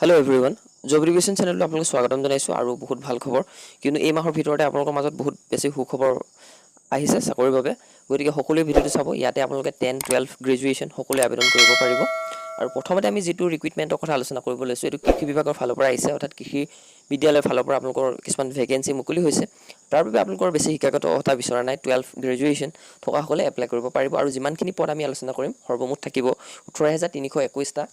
Hello everyone job revision চেনেললৈ আপোনালোকক স্বাগতম জনাইছোঁ আৰু বহুত ভাল খবৰ। কিন্তু এই মাহৰ ভিতৰতে আপোনালোকৰ মাজত বহুত বেছি সুখবৰ আহিছে চাকৰিৰ বাবে। গতিকে সকলোৱে ভিডিঅ'টো চাব। ইয়াতে আপোনালোকে টেন টুৱেলভ গ্ৰেজুৱেশ্যন সকলোৱে আবেদন কৰিব পাৰিব। আৰু প্ৰথমতে আমি যিটো ৰিক্ৰুইটমেণ্টৰ কথা আলোচনা কৰিব লৈছোঁ এইটো কৃষি বিভাগৰ ফালৰ পৰা আহিছে। অৰ্থাৎ কৃষি বিদ্যালয়ৰ ফালৰ পৰা আপোনালোকৰ কিছুমান ভেকেঞ্চি মুকলি হৈছে। তাৰ বাবে আপোনালোকৰ বেছি শিক্ষাগত অৰ্হতা বিচৰা নাই। টুৱেলভ গ্ৰেজুৱেশ্যন থকাসকলে এপ্লাই কৰিব পাৰিব। আৰু যিমানখিনি পদ আমি আলোচনা কৰিম সৰ্বমুঠ থাকিব ওঠৰ হেজাৰ তিনিশ একৈছটা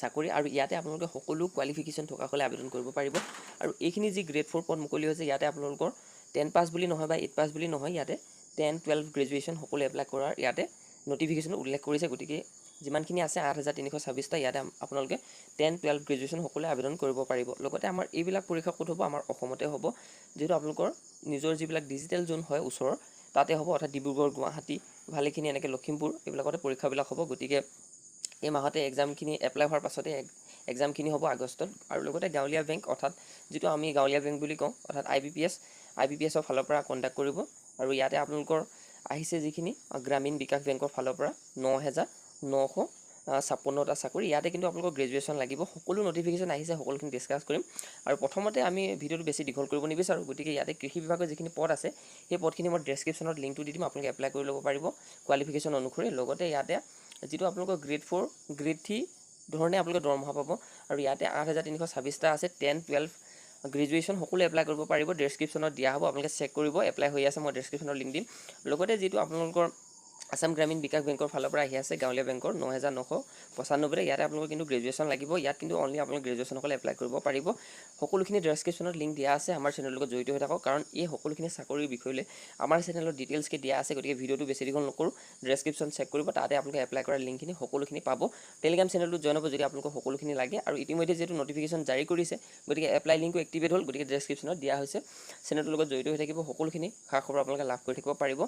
চাকৰি আৰু ইয়াতে আপোনালোকে সকলো কোৱালিফিকেশ্যন থকাসকলে আবেদন কৰিব পাৰিব। আৰু এইখিনি যি গ্ৰেড ফ'ৰ পদ মুকলি হৈছে ইয়াতে আপোনালোকৰ টেন পাছ বুলি নহয় বা এইট পাছ বুলি নহয় ইয়াতে টেন টুৱেলভ গ্ৰেজুৱেশ্যন সকলো এপ্লাই কৰাৰ ইয়াতে নটিফিকেশ্যনত উল্লেখ কৰিছে। গতিকে যিমানখিনি আছে আঠ হাজাৰ তিনিশ ছাব্বিছটা ইয়াতে আপোনালোকে টেন টুৱেলভ গ্ৰেজুৱেশ্যন সকলোৱে আবেদন কৰিব পাৰিব। লগতে আমাৰ এইবিলাক পৰীক্ষা ক'ত হ'ব? আমাৰ অসমতে হ'ব। যিহেতু আপোনালোকৰ নিজৰ যিবিলাক ডিজিটেল জোন হয় ওচৰৰ তাতে হ'ব। অৰ্থাৎ ডিব্ৰুগড় গুৱাহাটী ভালেখিনি এনেকৈ লখিমপুৰ এইবিলাকতে পৰীক্ষাবিলাক হ'ব। গতিকে এই মাহতে এক্সামখিনি এপ্লাই হোৱাৰ পাছতে এক্সামখিনি হ'ব আগষ্টত। আৰু লগতে গাঁৱলীয়া বেংক অৰ্থাৎ যিটো আমি গাঁৱলীয়া বেংক বুলি কওঁ অৰ্থাৎ I B P S I B P এছৰ ফালৰ পৰা কণ্টেক্ট কৰিব। আৰু ইয়াতে আপোনালোকৰ আহিছে যিখিনি গ্ৰামীণ বিকাশ বেংকৰ ফালৰ পৰা ন হেজাৰ নশ ছাপন্নটা চাকৰি। ইয়াতে কিন্তু আপোনালোকৰ গ্ৰেজুৱেশ্যন লাগিব। সকলো নটিফিকেশ্যন আহিছে সকলোখিনি ডিছকাছ কৰিম। আৰু প্ৰথমতে আমি ভিডিঅ'টো বেছি দীঘল কৰিব নিবিচাৰোঁ। গতিকে ইয়াতে কৃষি বিভাগৰ যিখিনি পদ আছে সেই পদখিনি মই ডেছক্ৰিপশ্যনত লিংকটো দি দিম। আপোনালোকে এপ্লাই কৰি ল'ব পাৰিব। কোৱালিফিকেশ্যন অনুসৰি। লগতে ইয়াতে যিটো আপোনালোকৰ গ্ৰেড ফ'ৰ গ্ৰেড থ্ৰী ধৰণে আপোনালোকে দৰমহা পাব। আৰু ইয়াতে আঠ হাজাৰ তিনিশ ছাব্বিছটা আছে টেন টুৱেলভ গ্ৰেজুৱেশ্যন সকলো এপ্লাই কৰিব পাৰিব। ডেছক্ৰিপশ্যনত দিয়া হ'ব আপোনালোকে চেক কৰিব এপ্লাই হৈ আছে মই ডেছক্ৰিপশ্যনত লিংক দিম। লগতে যিটো আপোনালোকৰ আছাম গ্ৰামীণ বিকাশ বেংকৰ ফালৰ পৰা আহি আছে গাঁৱলীয়া বেংকৰ ন হেজাৰ নশ পঁচানব্বৈতে ইয়াতে আপোনালোকৰ কিন্তু গ্ৰেজুৱেশ্যন লাগিব। ইয়াত কিন্তু অনলি আপোনালোকে গ্ৰেজুৱেশ্যনসকলে এপ্লাই কৰিব পাৰিব। সকলোখিনি ডেছক্ৰিপশ্যনত লিংক দিয়া আছে। আমাৰ চেনেলৰ লগত জড়িত হৈ থাকক। কাৰণ এই সকলোখিনি চাকৰিৰ বিষয়লৈ আমাৰ চেনেলত ডিটেইলছকৈ দিয়া আছে। গতিকে ভিডিঅ'টো বেছি দীঘল নকৰোঁ। ডেছক্ৰিপশ্যন চেক কৰিব। তাতে আপোনালোকে এপ্লাই কৰা লিংকখিনি সকলোখিনি পাব। টেলিগ্ৰাম চেনেলটো জইন হ'ব যদি আপোনালোকক সকলোখিনি লাগে। আৰু ইতিমধ্যে যিহেতু নটিফিকেশ্যন জাৰি কৰিছে গতিকে এপ্লাই লিংকো এক্টিভেট হ'ল। গতিকে ডেছক্ৰিপশ্যনত দিয়া হৈছে। চেনেলটোৰ লগত জড়িত হৈ থাকিব। সকলোখিনি খা খবৰ আপোনালোকে লাভ কৰি থাকিব পাৰিব।